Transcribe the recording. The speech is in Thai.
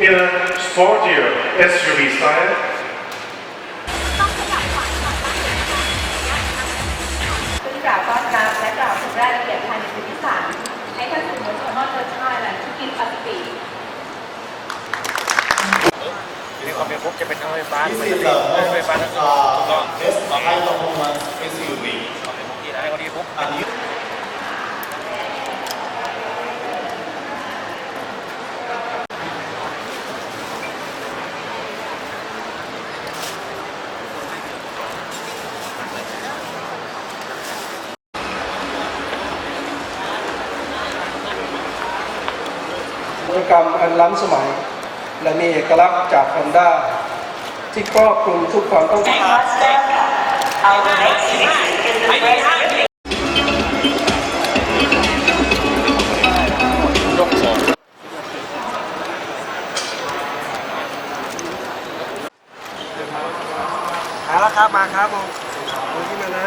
in a sportier SUV style. ซึ่งกล่าวต้อนรับและกล่าวถึงรายละเอียดภายในพื้นที่ศาลให้ท่านสื่อมวลชนนอกเชื้อชาติและทุกกินปาสิฟิกทีนี้ความเร็วปุ๊บจะเป็นทั้งไฟฟ้า This ไฟ is ฟ้า the ไฟ most ฟ้าทั้งตัวถูกต้อง uh, best high performance SUV. ความเร็วปุ๊บที่ได้วันนี้ปุ๊บ And you นวัตกรรมอันล้ำสมัย และมีเอกลักษณ์จาก Honda ที่ครอบคลุมทุกความต้องการ เองมาล้วครับ มาครับผมดูที่มานะ